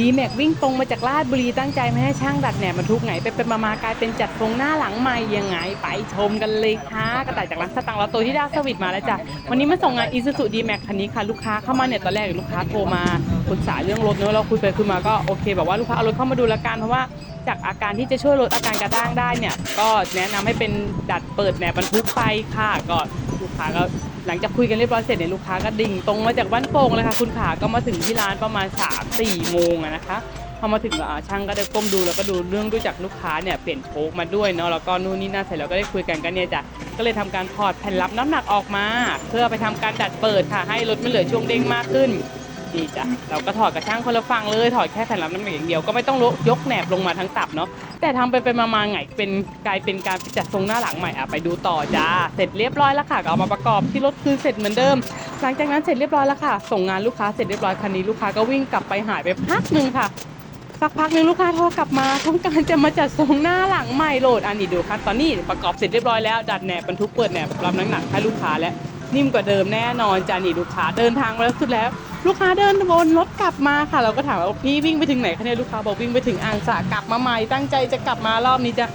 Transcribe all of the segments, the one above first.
ดีแม็กวิ่งตรงมาจากลาดบุรีตั้งใจไม่ให้ช่างดัดแหนบรรทุกไงไปเป็นมามากลายเป็นจัดทรงหน้าหลังใหม่ยังไง ไปชมกันเลยค่ะกระต่ายจากร้านสตังค์แล้วตัวที่ดาวสวิตมาแล้วจ้ะวันนี้มาส่งงานอีซูซูดีแม็กคันนี้ค่ะลูกค้าเข้ามาเนี่ยตอนแรกลูกค้าโทรมาปรึกษาเรื่องรถเนอะเราคุยไปคุยมาก็โอเคแบบว่าลูกค้าเอารถเข้ามาดูละกันเพราะว่าจากอาการที่จะช่วยลดอาการกระด้างได้เนี่ย ก็แนะนำให้เป็นดัดเปิดแหนบบรรทุกไปค่ะก็ลูกค้าก็หลังจากคุยกันเรียบร้อยเสร็จเนี่ยลูกค้าก็ดิ่งตรงมาจากบ้านโป่งเลยค่ะคุณขาก็มาถึงที่ร้านประมาณ3 4โมงนะคะพอมาถึงช่างก็ได้ก้มดูแล้วก็ดูเรื่องด้วยจากลูกค้าเนี่ยเปลี่ยนโชคมาด้วยเนาะแล้วก็นู่นนี่นั่นเสร็จแล้วก็ได้คุยกันกันเนี่ยจ้ะก็เลยทำการถอดแผ่นรับน้ำหนักออกมา เพื่อไปทำการดัดเปิดค่ะให้รถไม่เหลือช่วงเด้งมากขึ้น ดีจ้ะเราก็ถอดกระช่างคนละฝั่งเลยถอดแค่แผ่นรับน้ำหนักอย่างเดียวก็ไม่ต้องยกแหนบลงมาทั้งตับเนาะแต่ทำไปเป็นมาๆไงเป็นกลายเป็นการจัดทรงหน้าหลังใหม่อะไปดูต่อจ้าเสร็จเรียบร้อยแล้วค่ะก็เอามาประกอบที่รถคืนเสร็จเหมือนเดิม หลังจากนั้นเสร็จเรียบร้อยแล้วค่ะ ส่งงานลูกค้าเสร็จเรียบร้อยคันนี้ลูกค้าก็วิ่งกลับไปหายไปพักหนึ่งค่ะสักพักหนึ่งลูกค้าโทรกลับมาต้องการจะมาจัดทรงหน้าหลังใหม่โหลดอันนี้ดูค่ะตอนนี้ประกอบเสร็จเรียบร้อยแล้วดัดแหนบบรรทุกเปิดแหนบรับน้ำหนักให้ลูกค้าแล้ว นิ่มกว่าเดิมแน่นอนจานี่ลูกค้าเดินทางมาแล้วสุดแล้ว ลูกค้าเดินวนรถกลับมาค่ะ เราก็ถามว่าพี่วิ่งไปถึงไหนคะเนี่ยลูกค้าบอกวิ่งไปถึงอ่างสระกลับมาใหม่ตั้งใจจะกลับมารอบนี้จะ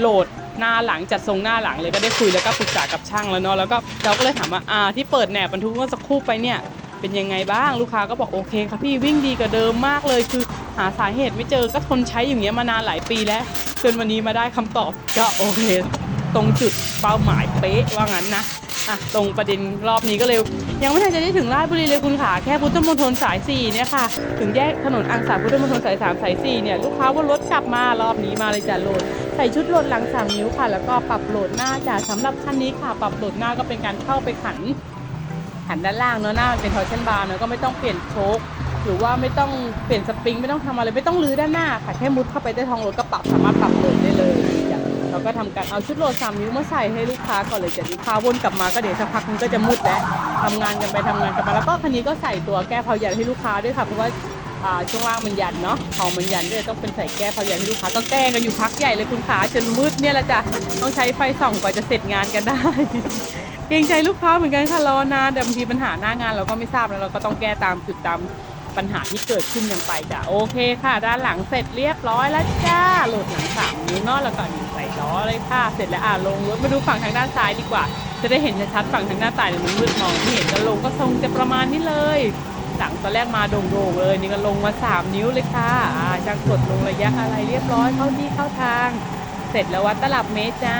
โหลดหน้าหลังจัดทรงหน้าหลังเลยก็ได้คุยแล้วก็ปรึกษากับช่างแล้วเนาะแล้วก็เราก็เลยถามว่าอ่าที่เปิดแหนบบรรทุกเมื่อสักครู่ไปเนี่ยเป็นยังไงบ้างลูกค้าก็บอกโอเคค่ะพี่วิ่งดีกว่าเดิมมากเลยคือหาสาเหตุไม่เจอก็ทนใช้อย่างเงี้ยมานานหลายปีแล้วจนวันนี้มาได้คำตอบก็โอเค ตรงจุดเป้าหมายเป๊ะว่างั้นนะอะตรงประเด็นรอบนี้ก็เลยยังไม่ทันจะได้ถึงราชบุรีเลยคุณขาแค่พุทธมณฑลสาย4เนี่ยค่ะ ถึงแยกถนนอังสาพุทธมณฑลสาย3สาย4เนี่ยลูกค้าว่ารถกลับมารอบนี้มาเลยจ้ะโหลดใส่ชุดโหลดหลัง3นิ้วค่ะ แล้วก็ปรับโหลดหน้าจ้ะสำหรับคันนี้ค่ะ ปรับโหลดหน้าก็เป็นการเข้าไปขันขันด้านล่างเนอะหน้ามันเป็นทอร์ชันบาร์เนอะก็ไม่ต้องเปลี่ยนโชคหรือว่าไม่ต้องเปลี่ยนสปริงไม่ต้องทำอะไรไม่ต้องรื้อด้านหน้าค่ะแค่มุดเข้าไปได้ท้องรถก็ปรับสามารถปรับโหลดได้เลย เราก็ทำการเอาชุดโหลด3นิ้วมาใส่ให้ลูกค้าก่อนเลยจะลูกค้าวนกลับมาก็เดี๋ยวสักพักนึงก็จะมืดแล้วทำงานกันไปทำงานกันมาแล้วก็คันนี้ก็ใส่ตัวแก้พายันให้ลูกค้าด้วยค่ะเพราะว่าช่วงล่างมันยันเนาะเขามันยันด้วยต้องเป็นใส่แก้พายันให้ลูกค้าก็แก้กันอยู่พักใหญ่เลยคุณขาจนมืดเนี่ยแหละจ้ะต้องใช้ไฟส่องกว่าจะเสร็จงานกันได้เกรงใจลูกค้าเหมือนกันค่ะรอนานแต่บางทีปัญหาหน้างานเราก็ไม่ทราบแล้วเราก็ต้องแก้ตามจุดตาม ปัญหาที่เกิดขึ้นกันไปจ้ะโอเคค่ะ ด้านหลังเสร็จเรียบร้อยแล้วจ้าโหลดหนังสามนิ้วเนอกแล้วก็นี่ใส่ล้อเลยค่ะ เสร็จแล้วอะลงรถมาดูฝั่งทางด้านซ้ายดีกว่า จะได้เห็นชัดฝั่งทางด้านใต้เดี๋ยมันมืดมองที่เห็นก็ลงก็ทรงจะประมาณนี้เลยหลังตอนแรกมาโด่งๆเลยนี่ก็ลงมาสามนิ้วเลยค่ะอ่าช่างกดลงระยะอะไรเรียบร้อยเข้าที่เข้าทาง เสร็จแล้ววัดตลับเมตรจ้า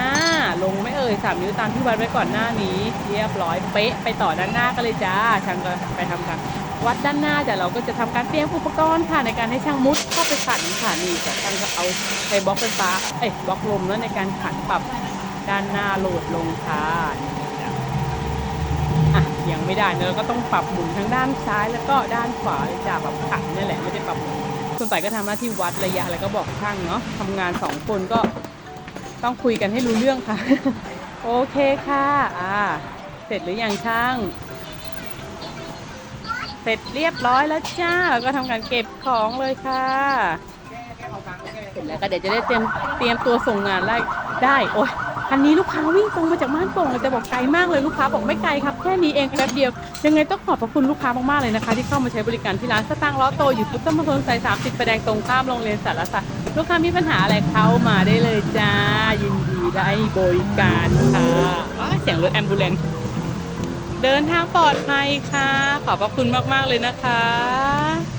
ลงไม่เอ่ยสามนิ้วตามที่วัดไว้ก่อนหน้านี้ เรียบร้อยเป๊ะไปต่อด้านหน้ากันเลยจ้าช่างก็ไปทำการ วัดด้านหน้าจ้ะเราก็จะทำการเตรียมอุปกรณ์ค่ะในการให้ช่างมุดเข้าไปขันค่ะนี่จ้ะช่างก็เอาใช้บล็อกไฟฟ้าเอ้ยบล็อกลมแล้วในการขันปรับด้านหน้าโหลดลงค่ะอะยังไม่ได้เนอะเราก็ต้องปรับหมุนทั้งด้านซ้ายแล้วก็ด้านขวาเลยจ้ะปรับขันนี่แหละไม่ได้ปรับหมุนส่วนใหญ่ก็ทำหน้าที่วัดระยะแล้วก็บอกช่างเนาะทำงานสองคนก็ต้องคุยกันให้รู้เรื่องค่ะ โอเคค่ะอ่าเสร็จหรือยังช่าง เสร็จเรียบร้อยแล้วจ้า ก็ทำการเก็บของเลยค่ะ เสร็จแล้วก็เดี๋ยวจะได้เตรียมเตรียมตัวส่งงานได้ได้โอ้ยคันนี้ลูกค้าวิ่งตรงมาจากบ้านโป่งแต่บอกไกลมากเลยลูกค้าบอกไม่ไกลครับแค่นี้เองแป๊บเดียว ยังไงต้องขอบพระคุณลูกค้ามากๆเลยนะคะ ที่เข้ามาใช้บริการที่ร้านสตางค์ล้อโตอยู่พุทธมณฑลสายสามสิบแดงตรงข้ามโรงเรียนสารศาสตร์ลูกค้ามีปัญหาอะไรเข้ามาได้เลยจ้ายินดีได้บริการค่ะเสียงรถแอมบูเลนซ์ เดินทางปลอดภัยค่ะ ขอบพระคุณมาก ๆ เลยนะคะ